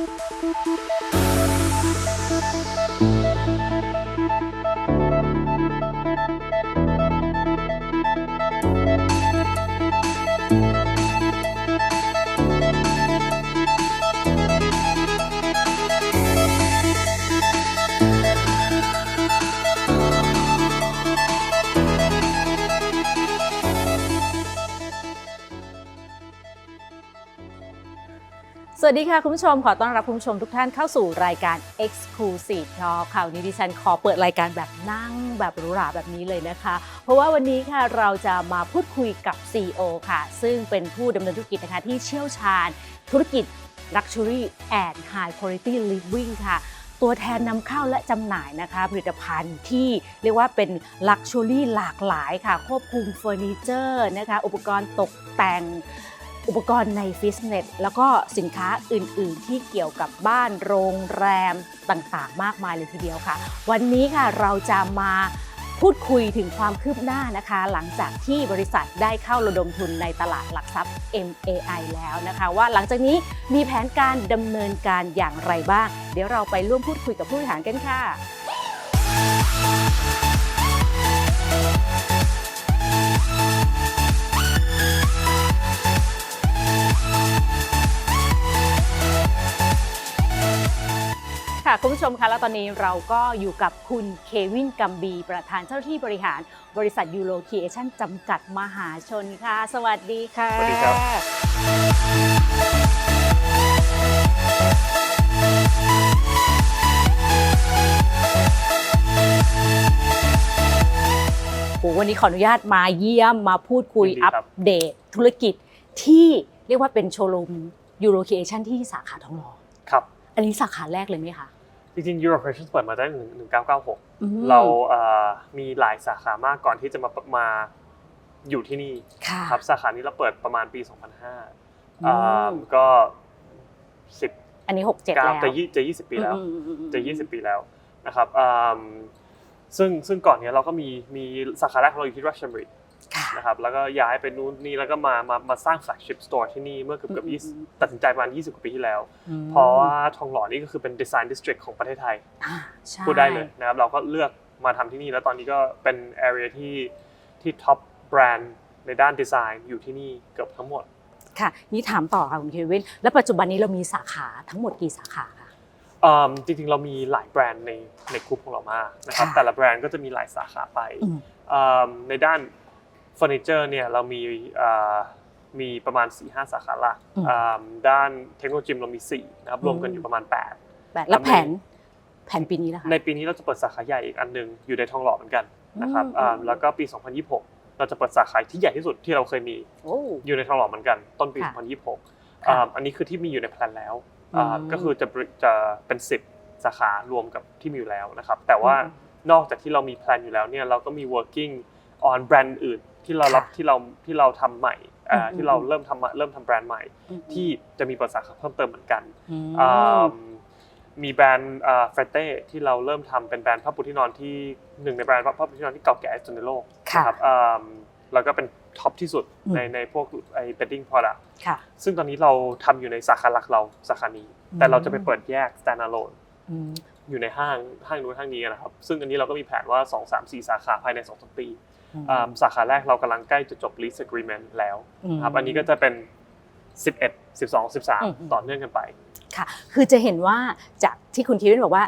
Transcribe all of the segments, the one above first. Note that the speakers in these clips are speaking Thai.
Thank you. วัสดีค่ะ คุณผู้ชมขอต้อนรับคุณผู้ชมทุกท่านเข้าสู่รายการ Exclusive Talk ค่ะวันนี้ดิฉันขอเปิดรายการแบบนั่งแบบหรูหราแบบนี้เลยนะคะ เพราะว่าวันนี้ค่ะเราจะมาพูดคุยกับ CEO ค่ะ ซึ่งเป็นผู้ดำเนินธุรกิจนะคะที่เชี่ยวชาญ ธุรกิจ Luxury and High Quality Living ค่ะตัวแทนนำเข้าและจำหน่ายนะคะผลิตภัณฑ์ที่เรียกว่าเป็น Luxury หลากหลายค่ะ ควบคุมเฟอร์นิเจอร์นะคะอุปกรณ์ตกแต่ง อุปกรณ์ในฟิตเนสแล้วก็สินค้าอื่น ๆ ที่เกี่ยวกับบ้านโรงแรมต่างๆ มากมายเลยทีเดียวค่ะ วันนี้ค่ะเราจะมาพูดคุยถึงความคืบหน้านะคะ หลังจากที่บริษัทได้เข้าระดมทุนในตลาดหลักทรัพย์ MAI แล้วนะคะ ว่าหลังจากนี้มีแผนการดำเนินการอย่างไรบ้าง เดี๋ยวเราไปร่วมพูดคุยกับผู้บริหารกันค่ะ ค่ะคุณผู้ชมคะแล้วตอนนี้เราก็อยู่กับคุณเควินกัมบี ประธานเจ้าหน้าที่บริหารบริษัทยูโรคีเอชั่นจำกัดมหาชนค่ะ สวัสดีค่ะ สวัสดีครับโอ้วันนี้ขออนุญาตมาเยี่ยมมาพูดคุยยินดีอัครัปบ เดตธุรกิจที่เรียกว่าเป็นโชว์รูมยูโรคีเอชั่นที่สาขาทองหล่อครับ อันนี้สาขาแรกเลยไหมคะ จริงๆ Euro Operations เปิดมาตั้ง1996อืมเราเอ่อมีหลายสาขามากก่อนที่จะมามาอยู่ที่นี่ค่ะครับสาขานี้เราเปิดประมาณปี 2005อืมอ่าก็10อันนี้ 6 7 แล้วจะยี่จะ20 ปีแล้วอืมอืมอืมอืมจะ20 ปีแล้วนะครับอ่าซึ่งซึ่งก่อนเนี้ยเราก็มีมีสาขาแรกของเราอยู่ที่รัชบุรีค่ะ นะครับแล้วก็ย้ายไปนู้นนี่แล้วก็มามามาสร้าง flagship store ที่นี่เมื่อเกือบเกือบอืมยี่สิบอืมตัดสินใจประมาณ20กว่าปีที่แล้วมเพราะว่าทองหล่อนี่ก็คือเป็น design district ของประเทศไทยอ่าใช่พูดได้เลยนะครับเราก็เลือกมาทำที่นี่แล้วตอนนี้ก็เป็น area ที่ที่ท็อปแบรนด์ในด้านดีไซน์อยู่ที่นี่เกือบทั้งหมดค่ะนี่ถามต่อค่ะคุณเควิน แล้วปัจจุบันนี้เรามีสาขาทั้งหมดกี่สาขาคะอืมจริงๆเรามีหลายแบรนด์ในในกลุ่มของเรามากนะครับค่ะแต่ละแบรนด์ก็จะมีหลายสาขาไปอืมอืมในด้านเฟอร์นิเจอร์เนี่ยเรามีอ่ามีประมาณ 4-5 สาขาหลักอืมด้านเทคโนโลยีเรามี4นะครับรวมกันอยู่ประมาณ8แบบแล้วแผนแผนปีนี้นะคะในปีนี้เราจะเปิดสาขาใหญ่อีกอันหนึงอยู่ในทองหล่อเหมือนกันนะครับอืมอ่าอืมแล้วก็ปี 2026 เราจะเปิดสาขาที่ใหญ่ที่สุดที่เราเคยมีโอ้อยู่ในทองหล่อเหมือนกัน ต้นปีค่ะ2026ค่ะอ่าอันนี้คือที่มีอยู่ในแพลนแล้วอ่าอืมก็คือจะบริจะเป็น 10 สาขารวมกับที่มีอยู่แล้วนะครับแต่ว่าอืมนอกจากที่เรามีแพลนอยู่แล้วเนี่ยเราก็มี working on แบรนด์อื่น ที่เรารับค่ะที่เราที่เราทำใหม่อ่าอืมที่เราเริ่มทำเริ่มทำแบรนด์ใหม่อืมที่จะมีเปิดสาขาเพิ่มเติมเหมือนกันอืม อ่ามีแบรนด์เฟรเต้ที่เราเริ่มทำเป็นแบรนด์ผ้าปูที่นอนที่หนึ่งในแบรนด์ผ้าปูที่นอนที่เก่าแก่ที่สุดในโลกค่ะนะครับอ่าแล้วก็เป็นท็อปที่สุดอืม ในในพวกไอ้ bedding product ค่ะ ซึ่งตอนนี้เราทำอยู่ในสาขาหลักเราสาขานี้ อืม แต่เราจะไปเปิดแยก standalone อืมอยู่ในห้างห้างนู้นห้างนี้นะครับ ซึ่งอันนี้เราก็มีแผนว่า 2 3 4 สาขาภายใน2 3ปีอ่า สาขาแรกเรากำลังใกล้จะจบ lease agreement แล้วมครับอันนี้ก็จะเป็น 11 12อืม13 ต่อเนื่องกันไปค่ะ คือจะเห็นว่าจากที่คุณเควินบอกว่า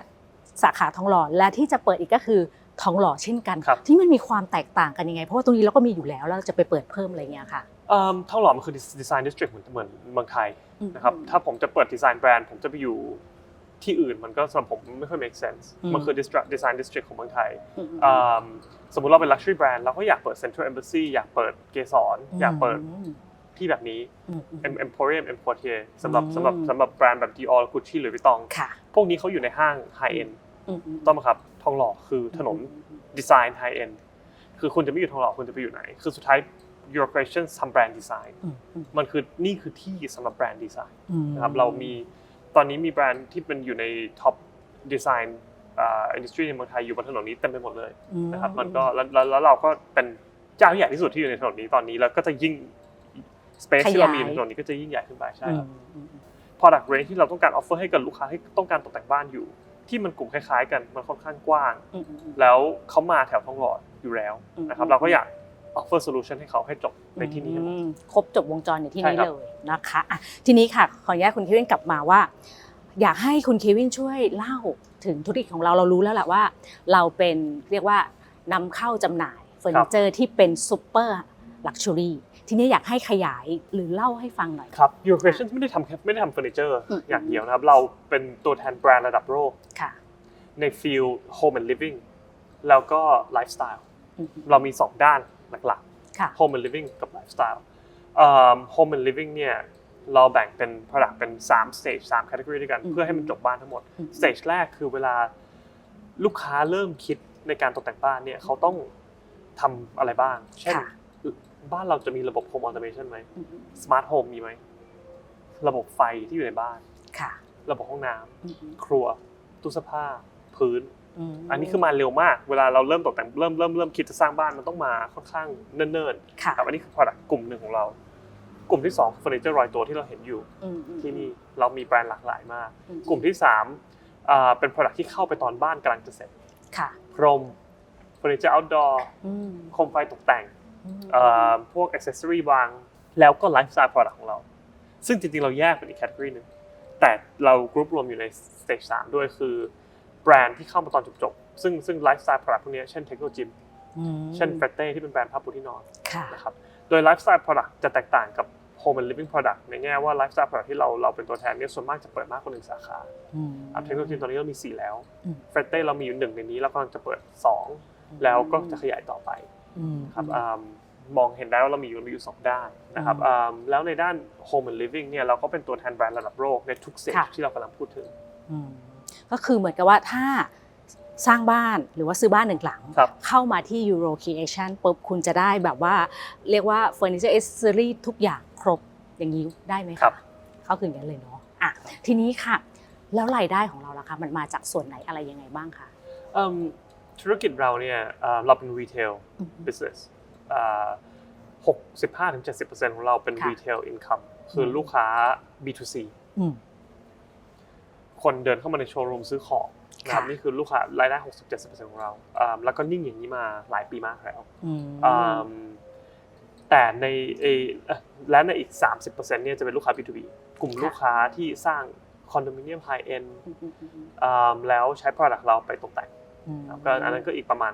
สาขาทองหล่อและที่จะเปิดอีกก็คือทองหล่อเช่นกันครับที่มันมีความแตกต่างกันยังไง เพราะว่าตรงนี้เราก็มีอยู่แล้วแล้วเราจะไปเปิดเพิ่มอะไรเงี้ยค่ะเอิ่มทองหล่อมันคือ design district เหมือนเหมือนเมืองไทยอืมนะครับถ้าผมจะเปิด design brand ผมจะไปอยู่ ที่อื่นมันก็สำหรับผมไม่ค่อย make sense อืมมันคือ district- design district ของเมืองไทยอืมอืมสมมุติเราเป็น luxury brand เราก็อยากเปิด central embassy อยากเปิดเกสรอยากเปิดอืมที่แบบนี้อืมอืม em- emporium emporier สำหรับอืมสำหรับสำหรับแบรนด์แบบ Dior Gucci หรือ Vuitton ค่ะพวกนี้เขาอยู่ในห้าง high end อืมอืมต้องไหมครับทองหล่อคือถนนดีไซน์ high end คือคุณจะไม่อยู่ทองหล่อคุณจะไปอยู่ไหน คือสุดท้าย your creation ทำแบรนด์ดีไซน์อืมอืมมันคือนี่คือที่สำหรับแบรนด์ดีไซน์อืมนะครับเรามี ตอนนี้มีแบรนด์ที่เป็นอยู่ในท็อปดีไซน์อ่าอินดัสทรีในเมืองไทยอยู่บนถนนนี้เต็มไปหมดเลยอืนะครับมันก็แล้วแล้วแล้วเราก็เป็นเจ้าที่ใหญ่ที่สุดที่อยู่ในถนนนี้ตอนนี้แล้วก็จะยิ่ง space ที่เรามีในถนนนี้ก็จะยิ่งใหญ่ขึ้นไปใช่อืคมรับอืมอืม product range ที่เราต้องการ offer ให้กับลูกค้าที่ต้องการตกแต่งบ้านอยู่ ที่มันกลุ่มคล้ายๆ กันมันค่อนข้างกว้างอืมอืมอืมแล้วเขามาแถวทองหล่ออยู่แล้วอืมนะครับ เราก็อยาก offer solution ให้เขาให้จบในที่นี้ให้หมดอืมครบจบวงจรในที่นี้ใช่ครับเลยนะคะอะทีนี้ค่ะขออนุญาตคุณเควินกลับมาว่า อยากให้คุณเควินช่วยเล่าถึงธุรกิจของเราเรารู้แล้วแหละว่า เราเป็นเรียกว่านำเข้าจำหน่ายเฟอร์นิเจอร์ที่เป็นซูเปอร์ลักชัวรี่ทีนี้อยากให้ขยายหรือเล่าให้ฟังหน่อยครับ Your Creation ไม่ได้ทำแค่ไม่ได้ทำเฟอร์นิเจอร์อืมอย่างเดียวนะครับ เราเป็นตัวแทนแบรนด์ระดับโลกค่ะในฟิล Home and Living แล้วก็ Lifestyle อืมเรามี 2 ด้าน หลักค่ะๆ Home and Living กับ Lifestyle เอ่อ Home and Living เนี่ยเราแบ่งเป็น product เป็น3 stage 3 category ด้วยกันอืมเพื่อให้มันจบบ้านทั้งหมดอืม stage แรกคือเวลาลูกค้าเริ่มคิดในการตกแต่งบ้านเนี่ยเขาต้องทำอะไรบ้าง เช่นค่ะบ้านเราจะมีระบบ Home Automation ไหมอืมอืม Smart Home มีไหม ระบบไฟที่อยู่ในบ้านค่ะระบบห้องน้ำอืมอืมครัวตู้เสื้อผ้า พื้นม อันนี้คือมาเร็วมาก เวลาเราเริ่มตกแต่งเริ่มเริ่มเริ่มคิดจะสร้างบ้านมันต้องมาค่อนข้างเนิ่นค่ะๆครับอันนี้คือ product กลุ่มหนึ่งของเรา กลุ่มที่2เฟอร์นิเจอร์รอยตัวที่เราเห็นอยู่อืมอืมที่นี่เรามีแบรนด์หลากหลายมากอืกลุ่มที่3อ่าเป็น product ที่เข้าไปตอนบ้านกำลังจะเสร็จค่ะพรมเฟอร์นิเจอร์ outdoor อืมโคมไฟตกแต่งอืมเอ่อพวก accessory วาง แล้วก็ lifestyle product ของเรา ซึ่งจริงๆ เราแยกเป็นอีก category หนึ่งแต่เรากรุ๊ปรวมอยู่ใน stage 3ด้วยคือ แบรนด์ที่เข้ามาตอนจบๆซึ่งซึ่ง lifestyle product พวกเนี้ยเช่น Techno Gym อืมเช่น f r e t t e ที่เป็นแบรนด์ผ้าปูที่นอนค่ะนะครับโดย lifestyle product จะแตกต่างกับ home and living product ในแง่ว่า lifestyle product ที่เราเราเป็นตัวแทนเนี่ยส่วนมากจะเปิดมากกว่าหนึ่งสาขาอืมเทคโนโลยีตอนนี้เรามี 4 แล้วอืม f r e t t e เรามีอยู่หนึ่งในนี้แล้วกำลังจะเปิด 2 แล้วก็จะขยายต่อไปอืมครับอ่ามองเห็นได้ว่าเรามีอยู่มีอยู่สองด้านนะครับอืมอ่าแล้วในด้าน home and living เนี่ยเราก็เป็นตัวแทนแบรนด์ระดับโลกในทุกเซกค่ะที่เรากำลังพูดถึงอืม ก็คือเหมือนกับว่าถ้าสร้างบ้านหรือว่าซื้อบ้านหนึ่งหลังครับเข้ามาที่ Euro Creation ปุ๊บคุณจะได้แบบว่าเรียกว่าเฟอร์นิเจอร์เอเซอรี่ทุกอย่างครบอย่างนี้ได้ไหมครัคะบเขาคืออย่างนั้นเลยเนาะอะทีนี้ค่ะ แล้วรายได้ของเราล่ะคะมันมาจากส่วนไหนอะไรยังไงบ้างคะอืมธุรกิจเราเนี่ยอ่าเราเป็น retail อืม business หกสิบห้าถึงเจ็ดสิบเปอร์เซ็นต์ของเราเป็นค่ะ retail income คืออมลูกค้า B2C อืม คนเดินเข้ามาในโชว์รูมซื้อของนะครับค่ะนี่คือลูกค้ารายได้ 60-70%ของเราอ่าแล้วก็นิ่งอย่างนี้มาหลายปีมากแล้วอืมอืมแต่ในเอเอ่อและในอีก 30%เนี่ยจะเป็นลูกค้า B2B กลุ่มลูกค้าที่สร้างคอนโดมิเนียมไฮเอ็นอืมอืมอืมแล้วใช้ Product เราไปตกแต่งอืมครับก็อันนั้นก็อีกประมาณ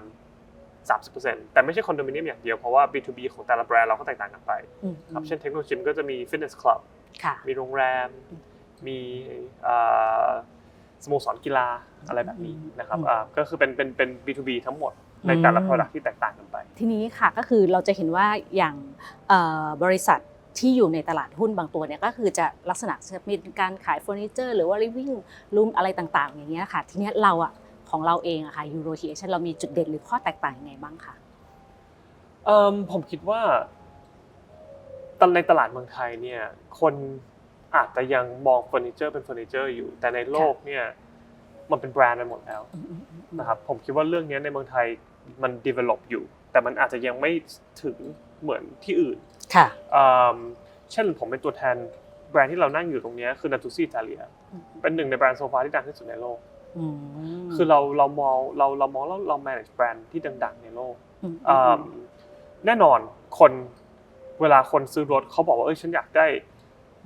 30%แต่ไม่ใช่คอนโดมิเนียมอย่างเดียว เพราะว่า B2B ของแต่ละแบรนด์เราก็แตกต่างกันไปอืมครับเช่นเทคโนโลยีก็จะมีฟิตเนสคลับค่ะมีโรงแรมอื มมีอ่าสโมสรกีฬาอะไรแบบนี้นะครับอืมอ่าก็คือเป็นเป็นเป็น B2B ทั้งหมดในแต่ละอืม Product ที่แตกต่างกันไป ทีนี้ค่ะก็คือเราจะเห็นว่าอย่างเอ่อบริษัทที่อยู่ในตลาดหุ้นบางตัวเนี่ยก็คือจะลักษณะจะมีการขายเฟอร์นิเจอร์หรือว่า living room อะไรต่างๆ อย่างเงี้ยค่ะ ทีเนี้ยเราอะของเราเองอะค่ะ Euro t a t i o n เรามีจุดเด่นหรือข้อแตกต่างยังไงบ้างคะเอิ่มผมคิดว่าตอนในตลาดเมืองไทยเนี่ยคน อาจจะยังมองเฟอร์นิเจอร์เป็นเฟอร์นิเจอร์อยู่ แต่ในโลกเนี่ยมันเป็นแบรนด์ไปหมดแล้วนะครับผมคิดว่าเรื่องนี้ในเมืองไทยมัน develop อยู่ แต่มันอาจจะยังไม่ถึงเหมือนที่อื่นค่ะเอิ่มเช่นผมเป็นตัวแทนแบรนด์ที่เรานั่งอยู่ตรงเนี้ยคือ Natuzzi Italia เป็นหนึ่งในแบรนด์โซฟาที่ดังที่สุดในโลกคือเราเรามองเราเรามองแล้วเรา manage แบรนด์ที่ดังๆในโลกอ่าแน่นอนคนเวลาคนซื้อรถเขาบอกว่าเอ้ยฉันอยากได้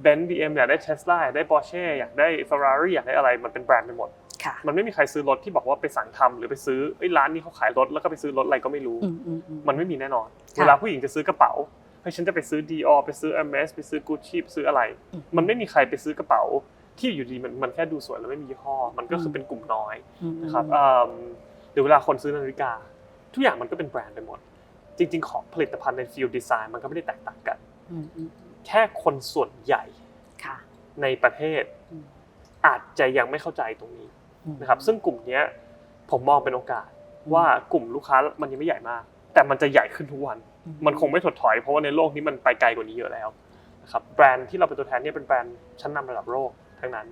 เบนซ์บีเอ็มอยากได้เทสลาอยากได้ปอร์เช่อยากได้เฟอร์รารี่อยากได้อะไรมันเป็นแบรนด์ไปหมดค่ะมันไม่มีใครซื้อรถที่บอกว่าไปสั่งทำหรือไปซื้อเอ้ยร้านนี้เขาขายรถแล้วก็ไปซื้อรถอะไรก็ไม่รู้อืมอืมอืมมันไม่มีแน่นอนค่ะเวลาผู้หญิงจะซื้อกระเป๋าเฮ้ยฉันจะไปซื้อดีออไปซื้อ Hermes ไปซื้อ Gucci ไปซื้ออะไรอืมมันไม่มีใครไปซื้อกระเป๋า ที่อยู่ดีมันมันแค่ดูสวยแล้วไม่มียี่ห้อ มันก็คือเป็นกลุ่มน้อยอืมนะครับเอิ่มหรือเวลาคนซื้อนาฬิกา ทุกอย่างมันก็เป็นแบรนด์ไปหมด จริง ๆ ของผลิตภัณฑ์ในฟิลดีไซน์มันก็ไม่ได้แตกต่างกันอืมอืม แค่คนส่วนใหญ่ค่ะในประเทศอืมอาจจะยังไม่เข้าใจตรงนี้อืมนะครับ ซึ่งกลุ่มเนี้ยผมมองเป็นโอกาสว่ากลุ่มลูกค้ามันยังไม่ใหญ่มาก แต่มันจะใหญ่ขึ้นทุกวันอืมันคงไม่ถดถอย เพราะว่าในโลกนี้มันไปไกลกว่านี้เยอะแล้วนะครับแบรนด์ที่เราเป็นตัวแทนเนี่ยเป็นแบรนด์ชั้นนำระดับโลกทั้งนั้น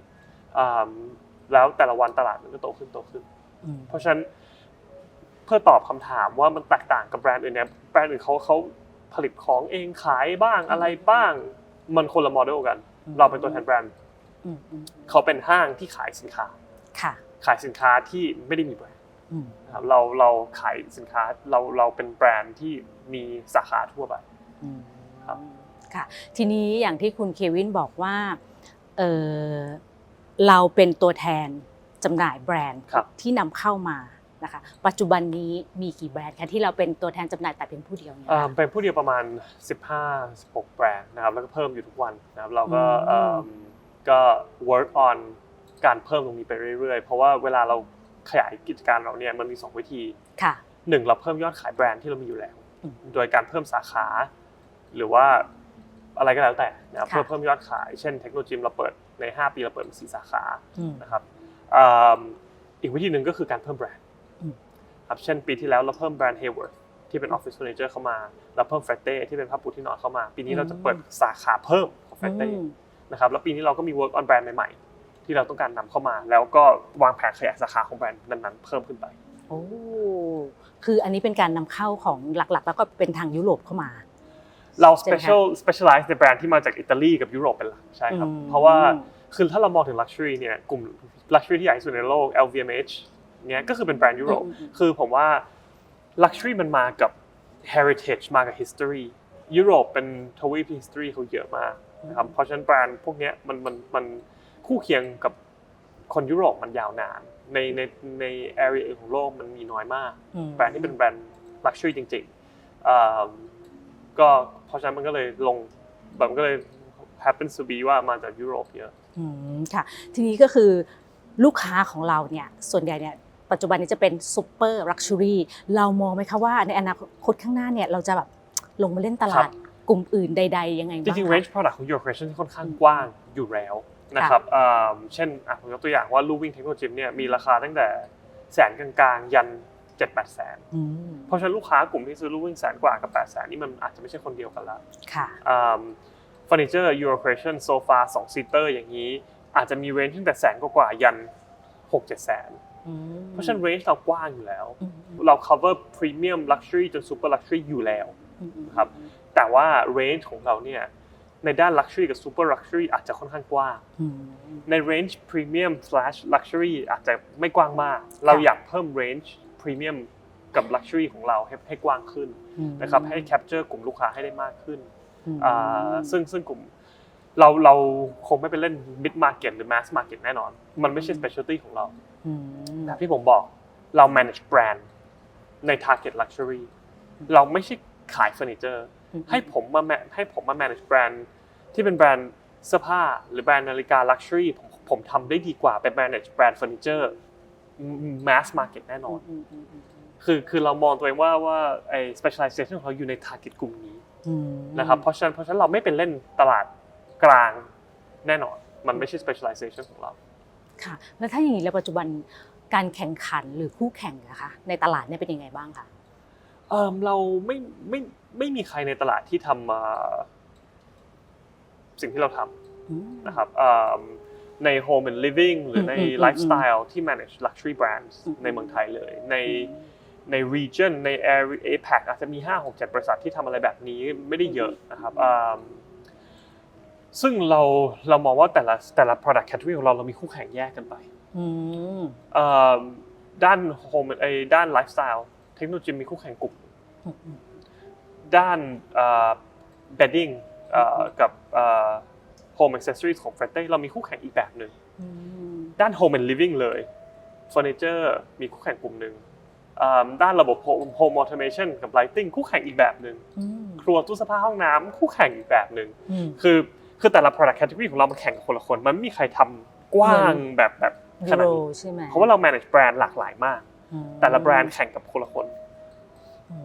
อ่าแล้วแต่ละวันตลาดมันก็โตขึ้นโตขึ้นอืมเพราะฉะนั้นเพื่อตอบคำถามว่ามันแตกต่างกับแบรนด์อื่นเนี่ยแบรนด์อื่นเขาเขา ผลิตของเองขายบ้างอะไรบ้าง มันคนละโมเดลกัน เราเป็นตัวแทนแบรนด์อืมอืมเขาเป็นห้างที่ขายสินค้าค่ะ ขายสินค้าที่ไม่ได้มีแบรนด์อืมนะครับเราเราขายสินค้าเราเราเป็นแบรนด์ที่มีสาขาทั่วไปอืมครับค่ะทีนี้อย่างที่คุณเควินบอกว่าเออเราเป็นตัวแทนจำหน่ายแบรนด์ครับที่นำเข้ามา นะคะ ปัจจุบันนี้มีกี่แบรนด์คะที่เราเป็นตัวแทนจำหน่ายแต่เพียงผู้เดียวเนี่ยเอ่อค่ะเป็นผู้เดียวประมาณ 15 16 แบรนด์นะครับแล้วก็เพิ่มอยู่ทุกวันนะครับเราก็อืมเอิ่มก็ work on การเพิ่มตรงนี้ไปเรื่อยๆ เพราะว่าเวลาเราขยายกิจการเราเนี่ยมันมี 2 วิธีค่ะหนึ่งเราเพิ่มยอดขายแบรนด์ที่เรามีอยู่แล้วอืมโดยการเพิ่มสาขา หรือว่าอะไรก็แล้วแต่นะครับค่ะเพื่อเพิ่มยอดขาย เช่นเทคโนโลยีเราเปิดใน 5 ปีเราเปิดมาสี่สาขาอืมนะครับเอิ่มอีกวิธีหนึ่งก็คือการเพิ่มแบรนด์อืม ครับเช่นปีที่แล้วเราเพิ่มแบรนด์ Hayward ที่เป็นออฟฟิศเฟอร์นิเจอร์เข้ามาเราเพิ่ม f r e t t e ที่เป็นผ้าปูที่นอนเข้ามา ปีนี้เราจะเปิดสาขาเพิ่มของ f r e t t e อืมนะครับแล้วปีนี้เราก็มี work on แบรนด์ใหม่ๆ ที่เราต้องการนำเข้ามา แล้วก็วางแผนขยายสาขาของแบรนด์นั้นๆเพิ่มขึ้นไปโอ้คืออันนี้เป็นการนำเข้าของหลักๆ แล้วก็เป็นทางยุโรปเข้ามา เราใช่ไหมคะ special specialize ในแบรนด์ที่มาจากอิตาลีกับยุโรปเป็นหลักใช่ครับอืมเพราะว่าคือถ้าเรามองถึง luxury เนี่ยกลุ่ม luxury ที่ใหญ่ที่สุดในโลก LVMH เนี่ยก็คือเป็นแบรนด์ยุโรปอืมอืมคือผมว่า luxury มันมากับ heritage มากับ history ยุโรปเป็นทวีปที่ history เขาเยอะมากนะครับเพราะฉะนั้นแบรนด์พวกเนี้ยมันมันมันคู่เคียงกับคนยุโรปมันยาวนาน ในในใน area อื่นของโลกมันมีน้อยมากอืมแบรนด์ที่เป็นแบรนด์ luxury จริงๆอ่าก็เพราะฉะนั้นมันก็เลยลงแบบมันก็เลย happen to be ว่ามาจากยุโรปเยอะอืมค่ะทีนี้ก็คือลูกค้าของเราเนี่ยส่วนใหญ่เนี่ย ปัจจุบันนี้จะเป็นซูเปอร์ลักชัวรี่เรามองไหมคะว่าในอนาคตข้างหน้าเนี่ยเราจะแบบลงมาเล่นตคลารัดบกลุ่มอื่นใด ๆ ยังไงจบ้างริงๆคะ range product ของ Euro Creation ที่ค่อนข้างกว้างอยู่แล้วนะครับอ่าเช่นอะผมยกตัวอย่างว่าลูวิ่งเทคโนโลยีเนี่ยมีราคาตั้งแต่แสนกลางๆ ยัน7 8แสนอืมเพราะฉะนั้นลูกค้ากลุ่มที่ซื้อลูวิ่งแสนกว่ากับ8แสนนี่มันอาจจะไม่ใช่คนเดียวกันละค่ะเฟอร์นิเจอร์ Euro Creation โซฟา2ซีเตอร์อย่างนี้ อาจจะมี range ตั้งแต่แสนกว่าๆยัน6 7แสนอืม เพราะฉะนั้น range เรากว้างอยู่แล้วอืมเรา cover premium luxury จน super luxury อยู่แล้วอืมอืมครับแต่ว่า range ของเราเนี่ยในด้าน luxury กับ super luxury อาจจะค่อนข้างกว้างอืมใน range premium slash luxury อาจจะไม่กว้างมาก เราอยากเพิ่ม range premium กับ luxury ของเราให้ให้กว้างขึ้นอืมนะครับให้ capture กลุ่มลูกค้าให้ได้มากขึ้นอืมอ่าซึ่งซึ่งกลุ่มเราเราคงไม่ไปเล่น mid market หรือ mass market แน่นอน มันไม่ใช่ specialty ของเราอืม แบบที่ผมบอกเรา manage brand ใน target luxury เราไม่ใช่ขายเฟอร์นิเจอร์ให้ผมมา ma- ให้ผมมา manage แบรนด์ที่เป็นแบรนด์เสื้อผ้าหรือแบรนด์นาฬิกา luxury ผมผมทำได้ดีกว่าไป manage แบรนด์เฟอร์นิเจอร์ mass market แน่นอนอืมอืมอืมคือคือเรามองตัวเองว่าว่าไอ้ specialization ของเราอยู่ใน target กลุ่มนี้อืมนะครับเพราะฉะนั้นเพราะฉะนั้นเราไม่เป็นเล่นตลาดกลางแน่นอน มันไม่ใช่ specialization ของเรา ค่ะ แล้วถ้าอย่างนี้แล้วปัจจุบันการแข่งขันหรือคู่แข่งอะคะในตลาดเนี่ยเป็นยังไงบ้างคะเอิ่มเราไม่ไม่ไม่มีใครในตลาดที่ทำมาสิ่งที่เราทำอืมนะครับเอิ่มใน Home and Living หรือในอืมอืมอืม Lifestyle ที่ manage luxury brands อืมในเมืองไทยเลย ในใน region ใน area APAC อาจจะมี 5 6 7 บริษัทที่ทำอะไรแบบนี้ไม่ได้เยอะนะครับเอิ่ม ซึ่งเราเรามองว่าแต่ละแต่ละ product category ของเราเรามีคู่แข่งแยกกันไปอืมเอิ่มด้าน Home ไอ้ด้าน Lifestyle เทคโนโลยีมีคู่แข่งกลุ่มอืมอืมด้านเอ่อ bedding เอ่อกับเอ่อ home accessories ของ f r e t t e เรามีคู่แข่งอีกแบบหนึ่งอืมด้าน home and living เลยเฟอร์นิเจอร์มีคู่แข่งกลุ่มหนึ่งเอิ่มด้านระบบ home home automation กับ lighting คู่แข่งอีกแบบหนึ่งอืมครัวตู้เสื้อผ้าห้องน้ำคู่แข่งอีกแบบหนึ่งอืมคือ คือแต่ละ product category ของเรามันแข่งกับคนละคน มันไม่มีใครทำกว้างแบบแบบขยูนาโรดนี้ใช่ไหมเพราะว่าเรา manage แบรนด์หลากหลายมาก อืมแต่ละแบรนด์แข่งกับคนละคน อื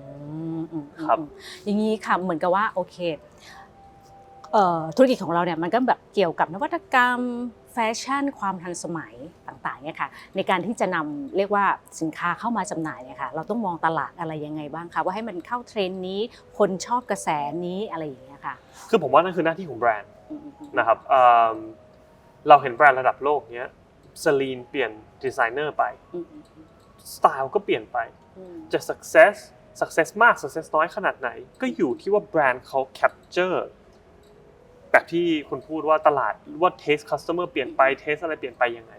มอืมครับอืมอย่างนี้ค่ะเหมือนกับว่าโอเคเอ่อธุรกิจของเราเนี่ยมันก็แบบเกี่ยวกับนวัตกรรมแฟชั่น ความทันสมัยต่างๆเนี่ยค่ะ ในการที่จะนำเรียกว่าสินค้าเข้ามาจำหน่ายเนี่ยค่ะ เราต้องมองตลาดอะไรยังไงบ้างคะว่าให้มันเข้าเทรนด์นี้คนชอบกระแสนี้อะไรอย่างเงี้ยค่ะ คือผมว่านั่นคือหน้าที่ของแบรนด์อืมอืมอืม นะครับเอิ่มเราเห็นแบรนด์ระดับโลกเนี้ยสลีนเปลี่ยนดีไซเนอร์ไปอืมอืมสไตล์ก็เปลี่ยนไปอืมจะ success success มาก success น้อยขนาดไหน ก็อยู่ที่ว่าแบรนด์เขา capture ไปแบบที่คุณพูดว่าตลาดว่า taste customer เปลี่ยนไป taste อะไรเปลี่ยนไปยังไง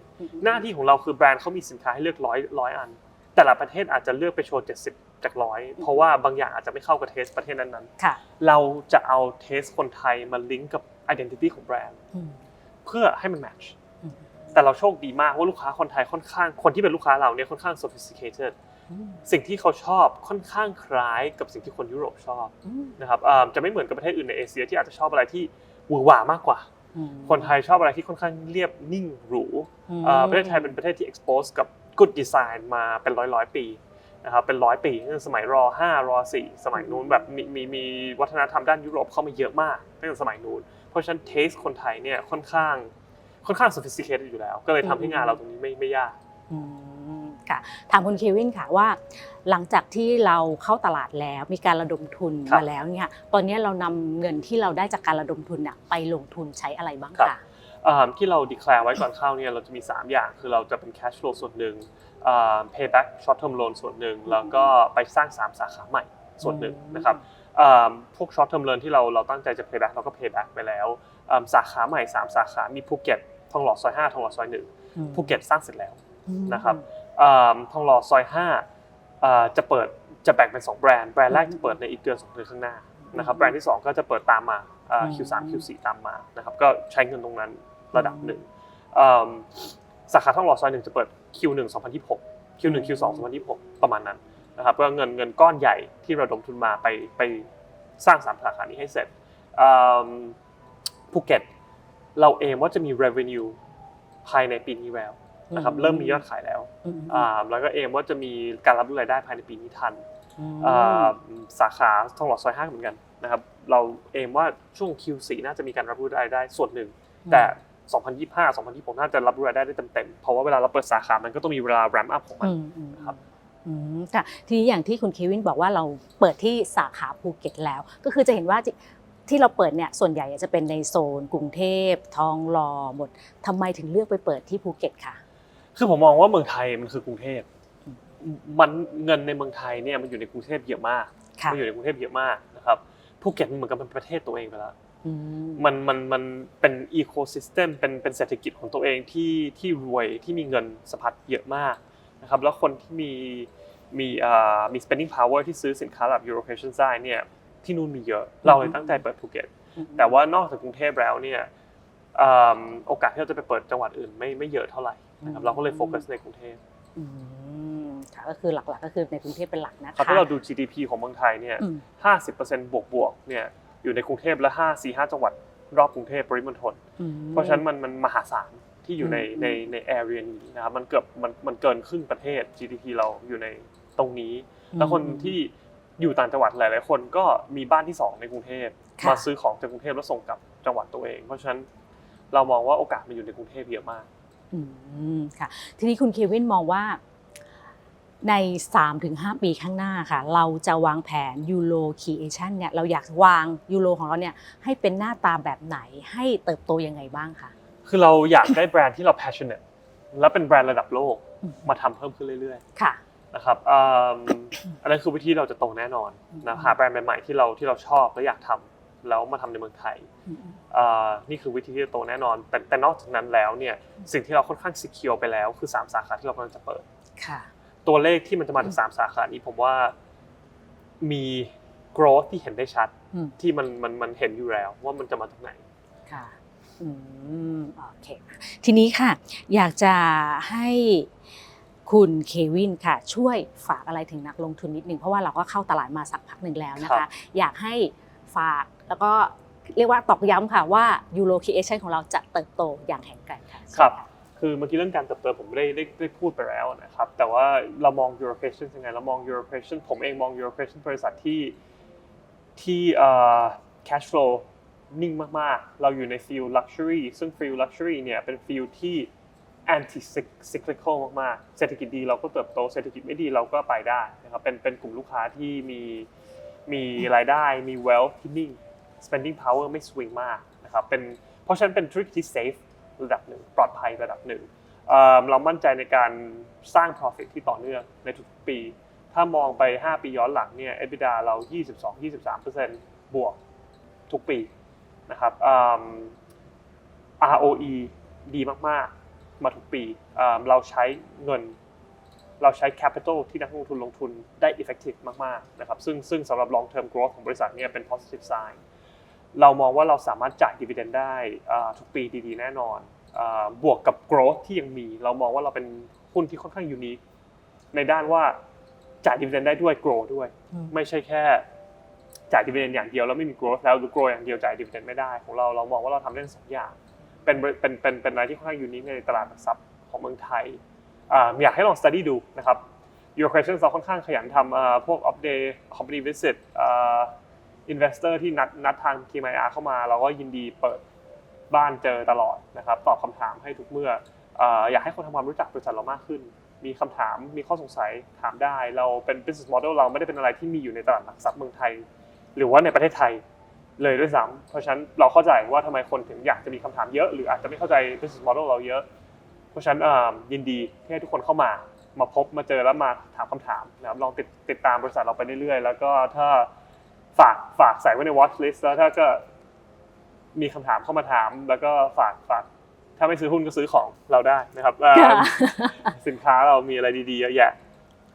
หน้าที่ของเราคือแบรนด์เขามีสินค้าให้เลือกร้อยร้อยอัน แต่ละประเทศอาจจะเลือกไปโชว์70จากร้อยเพราะว่าบางอย่างอาจจะไม่เข้ากับเทสประเทศนั้นค่ะๆเราจะเอาเทสคนไทยมาลิงก์กับ identity ของแบรนด์อืมเพื่อให้มันแมทช์อืมแต่เราโชคดีมากว่าลูกค้าคนไทยค่อนข้างคนที่เป็นลูกค้าเราเนี่ยค่อนข้าง sophisticated อืมสิ่งที่เขาชอบค่อนข้างคล้ายกับสิ่งที่คนยุโรปชอบอืมนะครับอ่าจะไม่เหมือนกับประเทศอื่นในเอเชียที่อาจจะชอบอะไรที่หวือหวามากกว่าอืมคนไทยชอบอะไรที่ค่อนข้างเรียบนิ่งหรูอืมอ่าประเทศไทยเป็นประเทศที่ expose กับ good design มาเป็นร้อยร้อยๆปีนะครับเป็นร้อยปีตั้งแต่สมัยร5ร4สมัยนู้นแบบมีมีมีวัฒนธรรมด้านยุโรปเข้ามาเยอะมากตั้งแต่สมัยนู้นเพ ราะฉะนั้น taste คนไทยเนี่ยค่อนข้างค่อนข้าง sophisticated อยู่แล้ว ก็เลยทำให้งานเราตรงนี้ไม่ไม่ยากอืมค่ะถามคุณเควินค่ะว่า หลังจากที่เราเข้าตลาดแล้วมีการระดมทุนครับมาแล้วเนี่ยตอนนี้เรานำเงินที่เราได้จากการระดมทุนน่ะไปลงทุนใช้อะไรบ้างครับคะอ่าที่เรา declare ไว้ก่อนเข้าเนี่ยเราจะมี 3 อย่างคือเราจะเป็น cash flow ส่วนหนึ่งอ่า payback short term loan ส่วนหนึ่งแล้วก็ไปสร้าง 3 สาขาใหม่ส่วนหนึ่งนะครับอ่า พวก short term loan ที่เราเราตั้งใจจะ payback เราก็ payback ไปแล้วอ่าสาขาใหม่ 3 สาขามีภูเก็ตทองหล่อซอย 5 ทองหล่อซอยอืม1ภูเก็ตสร้างเสร็จแล้วอืมนะครับอ่าทองหล่อซอย5อ่าจะเปิดจะแบ่งเป็น 2 แบรนด์แบรนด์แรกจะเปิดในอีกเดือน2เดือนข้างหน้านะครับแบรนด์ที่ 2 ก็จะเปิดตามมาอ่า Q3 Q4 ตามมานะครับก็ใช้เงินตรงนั้นระดับหนึ่งอืมสาขาทองหล่อซอยหนึ่งจะเปิด Q1 2026 Q1 Q2 2026 ประมาณนั้น นะครับก็เงินเงินก้อนใหญ่ที่ระดมทุนมาไปไปสร้างสามสาขานี้ให้เสร็จอืมภูเก็ตเราเองว่าจะมี revenue ภายในปีนี้แล้วนะครับเริ่มมียอดขายแล้วอืมอ่าแล้วก็เอมว่าจะมีการรับรู้รายได้ภายในปีนี้ทันอืมอ่าสาขาทองหล่อซอยห้าเหมือนกันนะครับเราเอมว่าช่วง Q4 น่าจะมีการรับรู้รายได้ส่วนหนึ่ง แต่ 2025 2026น่าจะรับรู้รายได้ได้เต็มๆเพราะว่าเวลาเราเปิดสาขา มันก็ต้องมีเวลา ramp up ของมันอืมอืมครับอืม ค่ะทีนี้อย่างที่คุณเควินบอกว่าเราเปิดที่สาขาภูเก็ตแล้ว ก็คือจะเห็นว่าที่ที่เราเปิดเนี่ยส่วนใหญ่จะเป็นในโซน กรุงเทพทองหล่อหมดทำไมถึงเลือกไปเปิดที่ภูเก็ตค่ะคือผมมองว่าเมืองไทยมันคือกรุงเทพอืมมันเงินในเมืองไทยเนี่ยมันอยู่ในกรุงเทพเยอะมากค่ะมันอยู่ในกรุงเทพเยอะมากนะครับภูเก็ตมันเหมือนกับเป็นประเทศตัวเองไปแล้วอืมมันมันมันเป็นอีโคซิสเต็มเป็นเป็นเศรษฐกิจของตัวเองที่ที่รวยที่มีเงินสะพัดเยอะมาก นะครับแล้วคนที่มีมีอ่ามี spending power ที่ซื้อสินค้าแบบ European ได้เนี่ยที่นู่นมีเยอะ เราเลยตั้งใจเปิดภูเก็ตแต่ว่านอกจากกรุงเทพแล้วเนี่ยอืมโอกาสที่เราจะไปเปิดจังหวัดอื่นไม่ไม่เยอะเท่าไหร่นะครับเราก็เลยโฟกัสในกรุงเทพอืมค่ะก็คือหลักๆก็คือในกรุงเทพเป็นหลักนะครับคะถ้าเราดู GDP ของเมืองไทยเนี่ยอืม50%บวกบวกๆเนี่ยอยู่ในกรุงเทพและ5 4 5 จังหวัดรอบกรุงเทพปริมณฑลอืมเพราะฉะนั้นมันมันมหาศาล ที่อยู่ในอืมในในแอเรียนี้นะครับมันเกือบมันมันเกินครึ่งประเทศ GDP เราอยู่ในตรงนี้ แล้วคนที่อยู่ต่างจังหวัดหลาย ๆ คนก็มีบ้านที่สองในกรุงเทพค่ะมาซื้อของจากกรุงเทพแล้วส่งกลับจังหวัดตัวเอง เพราะฉะนั้นเรามองว่าโอกาสมันอยู่ในกรุงเทพเยอะมากอืมค่ะ ทีนี้คุณเควินมองว่าใน 3-5 ปีข้างหน้าค่ะ เราจะวางแผนยูโรคีเอชันเนี่ยเราอยากวางยูโรของเราเนี่ยให้เป็นหน้าตาแบบไหนให้เติบโตยังไงบ้างคะ คือเราอยากได้แบรนด์ที่เรา passionate และเป็นแบรนด์ระดับโลกอืมมาทำเพิ่มขึ้นเรื่อยๆ ค่ะ นะครับอืมอันนั้นคือวิธีเราจะโตแน่นอนนะหาแบรนด์ใหม่ๆที่เราที่เราชอบและอยากทำแล้วมาทำในเมืองไทยอ่านี่คือวิธีที่จะโตแน่นอน แต่แต่นอกจากนั้นแล้วเนี่ยสิ่งที่เราค่อนข้าง secure ไปแล้วคือ 3 สาขาที่เรากำลังจะเปิดค่ะตัวเลขที่มันจะมาจาก3สาขานี้ผมว่ามี growth ที่เห็นได้ชัดอืมที่มันมันมันเห็นอยู่แล้วว่ามันจะมาจากไหนค่ะ อืมโอเคทีนี้ค่ะ อยากจะให้คุณเควินค่ะ ช่วยฝากอะไรถึงนักลงทุนนิดนึงเพราะว่าเราก็เข้าตลาดมาสักพักหนึ่งแล้วนะครัคะ บ อยากให้ฝากแล้วก็เรียกว่าตอกย้ำค่ะว่ายูโรคีเอชันของเราจะเติบโตอย่างแข็งแกร่งค่ะครับ คือเมื่อกี้เรื่องการเติบโตผมได้ได้ได้พูดไปแล้วนะครับ แต่ว่าเรามอง European ยังไงเรามอง European ผมเองมอง European บริษัทที่ที่เอ่อ cash flow นิ่งมากๆ เราอยู่ในฟิล luxury ซึ่งฟิล luxury เนี่ยเป็นฟิลที่ anti cyclical มากๆ เศรษฐกิจดีเราก็เติบโต เศรษฐกิจไม่ดีเราก็ไปได้นะครับ เป็นเป็นกลุ่มลูกค้าที่มีมีรายได้มี wealth ที่นิ่ง spending power ไม่ swing มากนะครับ เป็นเพราะฉะนั้นเป็นธุรกิจที่ safe ระดับหนึ่งปลอดภัยระดับหนึ่งเรามั่นใจในการสร้าง profit ที่ต่อเนื่องในทุกปี ถ้ามองไป 5 ปีย้อนหลังเนี่ย EBITDA เรา 22-23%บวกทุกปี นะครับอืม ROE ดีมากๆ มาทุกปีอืมเราใช้เงิน เราใช้ capital ที่นักลงทุนลงทุนได้ effective มากๆ นะครับ ซึ่งซึ่งสำหรับ long term growth ของบริษัทเนี่ยเป็น positive sign เรามองว่าเราสามารถจ่าย dividend ได้อ่าทุกปีดีๆ แน่นอนอาบวกกับ growth ที่ยังมี เรามองว่าเราเป็นหุ้นที่ค่อนข้าง unique ในด้านว่าจ่าย dividend ได้ด้วย grow ด้วยอืมไม่ใช่แค่ จ่าย dividend อย่างเดียวแล้วไม่มี growth แล้วหรือ grow อย่างเดียวจ่าย dividend ไม่ได้ของเราเรามองว่าเราทำได้ทั้งสองอย่าง เป็นเป็นเป็นเป็นอะไรที่ค่อนข้าง unique ในตลาดหลักทรัพย์ของเมืองไทยอยากให้ลอง study ดูนะครับ Your Question เราค่อนข้างขยันทำพวก update company visit อ่า investor ที่นัดนัดทาง TMIR เข้ามาเราก็ยินดีเปิดบ้านเจอตลอดนะครับตอบคำถามให้ทุกเมื่ออ่าอยากให้คนทำความรู้จักบริษัทเรามากขึ้น มีคำถามมีข้อสงสัยถามได้ เราเป็น business model เราไม่ได้เป็นอะไรที่มีอยู่ในตลาดหลักทรัพย์เมืองไทย หรือว่าในประเทศไทยเลยด้วยซ้ำเพราะฉะนั้นเราเข้าใจว่าทำไมคนถึงอยากจะมีคำถามเยอะ หรืออาจจะไม่เข้าใจ business model เราเยอะ เพราะฉะนั้นอ่ายินดีที่ให้ทุกคนเข้ามา มาพบมาเจอแล้วมาถามคำถามนะครับลองติดติดตามบริษัทเราไปเรื่อยๆ แล้วก็ถ้าฝากฝากใส่ไว้ใน watch list แล้วถ้าก็มีคำถามเข้ามาถาม แล้วก็ฝากฝากถ้าไม่ซื้อหุ้นก็ซื้อของเราได้นะครับอ่าค่ะสินค้าเรามีอะไรดีๆเยอะแยะ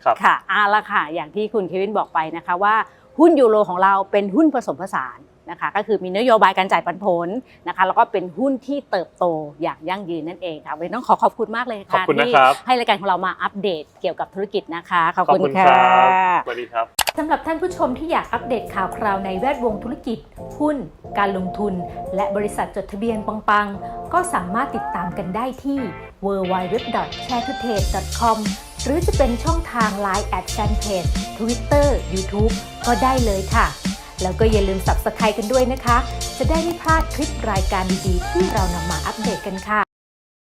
ครับค่ะเอาละค่ะ อย่างที่คุณเควินบอกไปนะคะว่าหุ้นยูโรของเราเป็นหุ้นผสมผสานนะคะก็คือมีนโยบายการจ่ายปันผลนะคะแล้วก็เป็นหุ้นที่เติบโตอย่างยั่งยืนนั่นเองค่ะวันนี้ต้องขอขอบคุณมากเลยขอบค่ะคุณนะที่ครับให้รายการของเรามาอัปเดตเกี่ยวกับธุรกิจนะคะขอบขอบคุณคุณค่ะครับสวัสดีครับสำหรับท่านผู้ชมที่อยากอัปเดตข่าวคราวในแวดวงธุรกิจ หุ้น การลงทุน และบริษัทจดทะเบียนปังๆ ก็สามารถติดตามกันได้ที่ www.sharetoday.com หรือจะเป็นช่องทาง Line แอดแฟนเพจ Twitter YouTube ก็ได้เลยค่ะ แล้วก็อย่าลืม Subscribe กันด้วยนะคะ จะได้ไม่พลาดคลิปรายการดีๆที่เรานำมาอัปเดตกันค่ะ